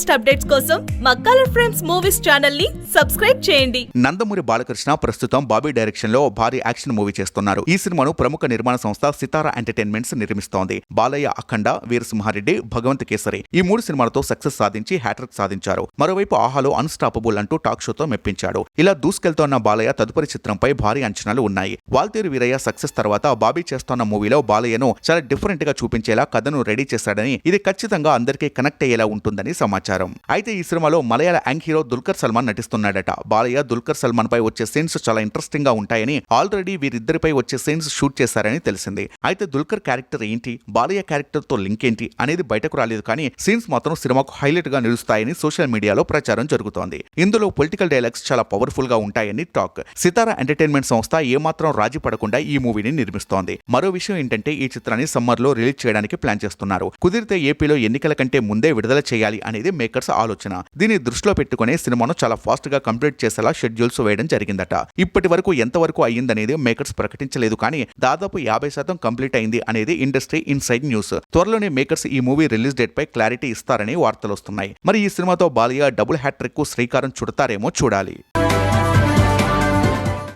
Latest updates కోసం మా colour frames movies ఛానల్ని సబ్స్క్రైబ్ చేయండి. నందమూరి బాలకృష్ణ ప్రస్తుతం బాబీ డైరెక్షన్లో భారీ యాక్షన్ మూవీ చేస్తున్నారు. ఈ సినిమాను ప్రముఖ నిర్మాణ సంస్థ సితారా ఎంటర్టైన్మెంట్స్ నిర్మిస్తోంది. బాలయ్య అఖండ వీరసింహారెడ్డి భగవంత్ కేసరి ఈ మూడు సినిమాలతో సక్సెస్ సాధించి హ్యాట్రిక్ సాధించారు. మరోవైపు ఆహాలో అన్స్టాపబుల్ అంటూ టాక్ షోతో మెప్పించాడు. ఇలా దూసుకెళ్తోన్న బాలయ్య తదుపరి చిత్రంపై భారీ అంచనాలు ఉన్నాయి. వాల్తేరు వీరయ్య సక్సెస్ తర్వాత బాబీ చేస్తోన్న మూవీలో బాలయ్యను చాలా డిఫరెంట్గా చూపించేలా కథను రెడీ చేశాడని ఇది ఖచ్చితంగా అందరికీ కనెక్ట్ అయ్యేలా ఉంటుందని సమాచారం. అయితే ఈ సినిమాలో మలయాళ యాంగ్ హీరో దుల్కర్ సల్మాన్ నటిస్తున్నాడట. బాలయ్య దుల్కర్ సల్మాన్ పై వచ్చే సీన్స్ చాలా ఇంట్రెస్టింగ్గా ఉంటాయని ఆల్రెడీ వీరిద్దరిపై వచ్చే సీన్స్ షూట్ చేశారని తెలిసింది. అయితే దుల్కర్ క్యారెక్టర్ ఏంటి? బాలయ్య క్యారెక్టర్తో లింక్ ఏంటి? అనేది బయటకు రాలేదు కానీ సీన్స్ మాత్రం సినిమాకు హైలైట్గా నిలుస్తాయని సోషల్ మీడియాలో ప్రచారం జరుగుతోంది. ఇందులో పొలిటికల్ డైలాగ్స్ చాలా పవర్ఫుల్గా ఉంటాయని టాక్. సితారా ఎంటర్టైన్మెంట్ సంస్థ ఏమాత్రం రాజీ పడకుండా ఈ మూవీని నిర్మిస్తోంది. మరో విషయం ఏంటంటే ఈ చిత్రాన్ని సమ్మర్లో రిలీజ్ చేయడానికి ప్లాన్ చేస్తున్నారు. కుదిరితే ఏపీలో ఎన్నికల కంటే ముందే విడుదల చేయాలి అనేది మేకర్స్ ఆలోచన. దీన్ని దృష్టిలో పెట్టుకునే సినిమాను చాలా ఫాస్ట్గా కంప్లీట్ చేసేలా షెడ్యూల్స్ వేయడం జరిగిందట. ఇప్పటి వరకు ఎంతవరకు అయ్యిందనేది మేకర్స్ ప్రకటించలేదు కానీ దాదాపు యాభై శాతం కంప్లీట్ అయింది అనేది ఇండస్ట్రీ ఇన్సైడ్ న్యూస్. త్వరలోనే మేకర్స్ ఈ మూవీ రిలీజ్ డేట్ పై క్లారిటీ ఇస్తారని వార్తలు వస్తున్నాయి. మరి ఈ సినిమాతో బాలయ్య డబుల్ హ్యాట్రిక్కు శ్రీకారం చుడతారేమో చూడాలి.